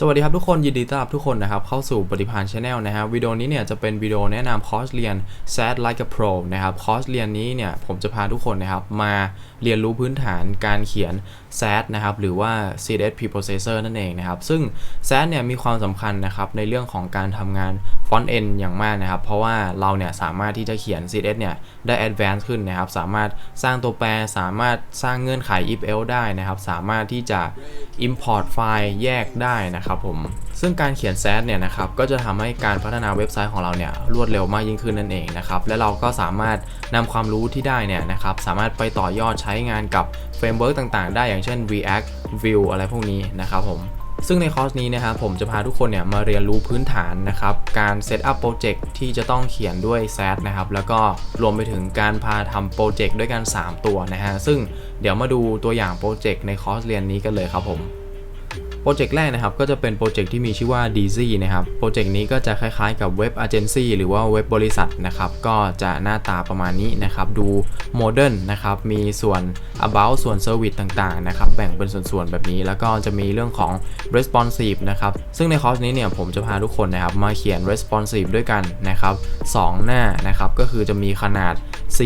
สวัสดีครับทุกคนยินดีต้อนรับทุกคนนะครับเข้าสู่ปฏิพานชาแนลนะฮะวิดีโอนี้เนี่ยจะเป็นวิดีโอแนะนำคอร์สเรียน SAT Like a Pro นะครับคอร์สเรียนนี้เนี่ยผมจะพาทุกคนนะครับมาเรียนรู้พื้นฐานการเขียน SAT นะครับหรือว่า CSS Preprocessor นั่นเองนะครับซึ่ง SAT เนี่ยมีความสำคัญนะครับในเรื่องของการทำงาน Front End อย่างมากนะครับเพราะว่าเราเนี่ยสามารถที่จะเขียน CSS เนี่ยได้ Advanced ขึ้นนะครับสามารถสร้างตัวแปรสามารถสร้างเงื่อนไข if else ได้นะครับสามารถที่จะ import ไฟล์แยกได้นะครับผม ซึ่งการเขียน SAT เนี่ยนะครับก็จะทำให้การพัฒนาเว็บไซต์ของเราเนี่ยรวดเร็วมากยิ่งขึ้นนั่นเองนะครับและเราก็สามารถนำความรู้ที่ได้เนี่ยนะครับสามารถไปต่อยอดใช้งานกับเฟรมเวิร์กต่างๆ ได้อย่างเช่น React Vue อะไรพวกนี้นะครับผมซึ่งในคอร์สนี้นะครับผมจะพาทุกคนเนี่ยมาเรียนรู้พื้นฐานนะครับการเซตอัพโปรเจกต์ที่จะต้องเขียนด้วย SAT นะครับแล้วก็รวมไปถึงการพาทำโปรเจกต์ด้วยกัน 3 ตัวนะฮะซึ่งเดี๋ยวมาดูตัวอย่างโปรเจกต์ในคอร์สเรียนนี้กันเลยครับผม รเจกต์แรกนะครับก็จะเป็นโปรเจกต์ที่มีชื่อว่า DZ นะครับ โปรเจกต์นี้ก็จะคล้ายๆกับเว็บ Agency หรือว่าเว็บบริษัทนะครับ ก็จะหน้าตาประมาณนี้นะครับ ดูโมเดิร์นนะครับ มีส่วน about ส่วน service ต่างๆนะครับ แบ่งเป็นส่วนๆแบบนี้ แล้วก็จะมีเรื่องของ responsive นะครับ ซึ่งในคอร์สนี้เนี่ยผมจะพาทุกคนนะครับมาเขียน responsive ด้วยกันนะครับ2หน้านะครับก็คือจะมีขนาด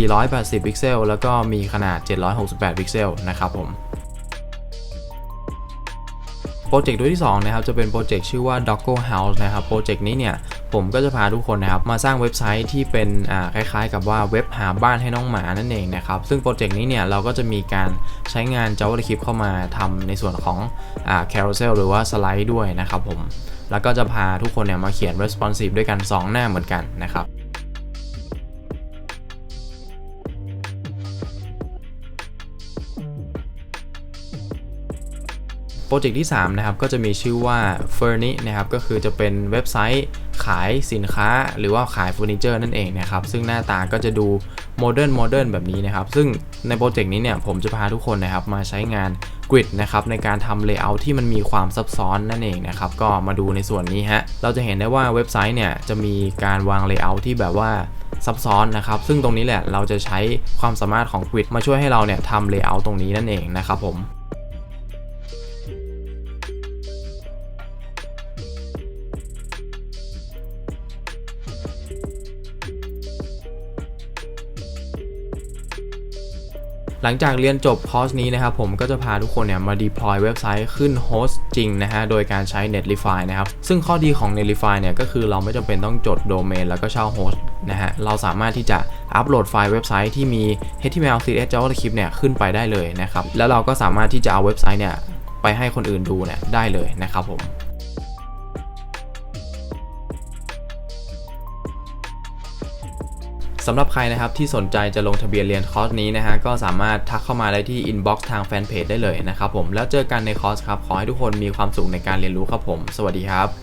480 พิกเซล แล้วก็มีขนาด 768 พิกเซลนะครับผม โปรเจกต์ตัวที่2นะครับจะเป็นโปรเจกต์ชื่อว่า Doggo House นะครับโปรเจกต์นี้เนี่ยผมก็จะพาทุกคนนะครับมาสร้างเว็บไซต์ที่เป็นคล้ายๆ กับว่าเว็บหาบ้านให้น้องหมานั่นเองนะครับซึ่งโปรเจกต์นี้เนี่ยเราก็จะมีการใช้งาน JavaScript เข้ามาทำในส่วนของอ่า Carousel หรือว่าสไลด์ด้วยนะครับผมแล้วก็จะพาทุกคนเนี่ยมาเขียน responsive ด้วยกัน 2 หน้าเหมือนกันนะครับ ปรเจกต์ที่ 3 นะครับ ก็จะมีชื่อว่า f u r n i นะครับ ก็คือจะเป็นเว็บไซต์ขายสินค้า หรือว่าขายเฟอร์นิเจอร์นั่นเองนะครับ ซึ่งหน้าตาก็จะดูโมเดิร์นโมเดิร์นแบบนี้นะครับ ซึ่งในโปรเจกต์นี้เนี่ย ผมจะพาทุกคนนะครับมาใช้งาน Grid นะครับในการทำ Layout ที่มันมีความซับซ้อนนั่นเองนะครับ ก็มาดูในส่วนนี้ฮะ เราจะเห็นได้ว่าเว็บไซต์เนี่ยจะมีการวาง Layout ที่แบบว่าซับซ้อนนะครับ ซึ่งตรงนี้แหละเราจะใช้ความสามารถของ Grid มาช่วยให้เราเนี่ยทำ Layout ตรงนี้นั่นเองนะครับผม หลังจากเรียนจบคอร์สนี้นะครับผมก็จะพาทุกคนเนี่ยมา deploy เว็บไซต์ขึ้นโฮสต์จริงนะฮะโดยการใช้ Netlify นะครับ ซึ่งข้อดีของ Netlify เนี่ยก็คือเราไม่จำเป็นต้องจดโดเมนแล้วก็เช่าโฮสต์นะฮะเราสามารถที่จะอัปโหลดไฟล์เว็บไซต์ที่มี HTML CSS JavaScript เนี่ยขึ้นไปได้เลยนะครับแล้วเราก็สามารถที่จะเอาเว็บไซต์เนี่ยไปให้คนอื่นดูเนี่ยได้เลยนะครับผม สำหรับใครนะครับที่สนใจจะลงทะเบียนเรียนคอร์สนี้นะฮะก็สามารถทักเข้ามาได้ที่อินบ็อกซ์ทางแฟนเพจได้เลยนะครับผมแล้วเจอกันในคอร์สครับขอให้ทุกคนมีความสุขในการเรียนรู้ครับผม สวัสดีครับ